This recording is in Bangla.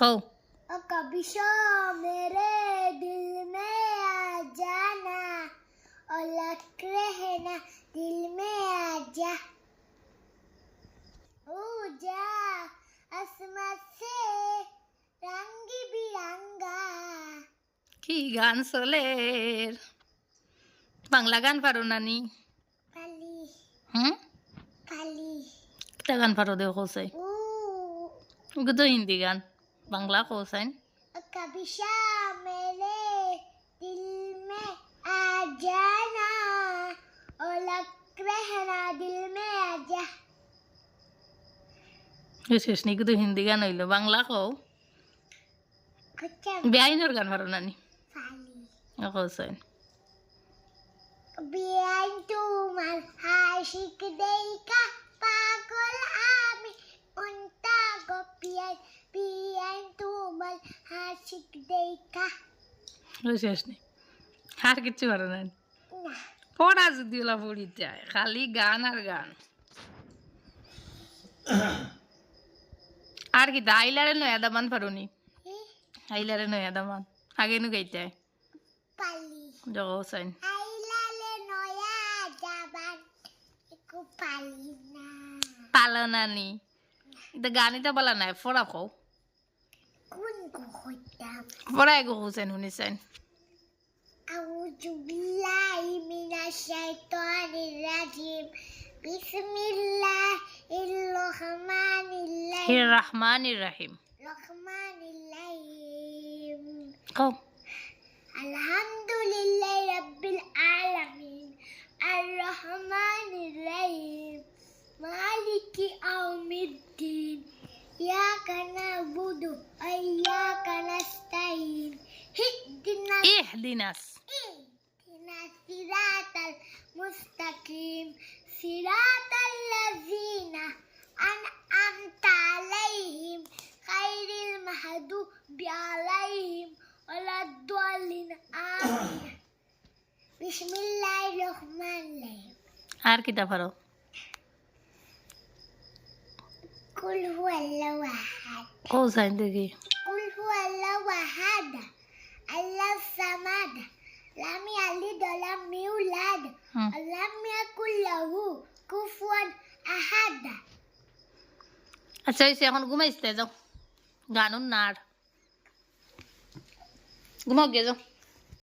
কও और कभी शो मेरे दिल में आ जाना और लग रहना दिल में आ जा ओ जा असमत से रंग बिरंगा কি গান চলে বাংলা গান পারো নানি काली হুম काली কিতা গান পারো দেও কোসাই ओ ওকে তো হিন্দি গান বাংলা কোসাইন और कभी शाम मेरे दिल में आ जाना और लग रहना दिल में आ जा শেষ নি কিন্তু হিন্দি গান হইলো বাংলা কও कुछ বেআইনের গান পারো নানি Fali cosine Biar tumal hasik শেষ নেই আর কিচ্ছু নানি nah পড়া যদি ওলা পড়ি যায় খালি গান আর গান আর কি আইলারে নয়া দামান পারোনি আইলারে নয়া দামান আগে নু গাইতে pali জগো সাইন ailale noya jaban iku pali na পালো নানি এটা গানিটা বলা নাই ফরা কও Prego, Hussein Hussein. أعوذ بالله من الشيطان الرجيم بسم الله الرحمن الرحيم الرحمن الرحيم الرحمن الرحيم قوم الحمد لله رب العالمين الرحمن الرحيم مالك يوم الدين iyyaka nasta'in. Ihdinas ইহদিনাস اهدنا الصراط المستقيم صراط الذين أنعمت عليهم غير المغضوب عليهم ولا الضالين آمين بسم الله الرحمن الرحيم আর কিটা পারো قل هو الله أحد কও সাইন দেখি قل هو الله أحد الله الصمد لم يلد ولم يولد হুম ولم يكن له كفوا أحد আচ্ছা হয়েছে এখন ঘুমাইতে যাও গানুন নার ঘুমাও গে যাও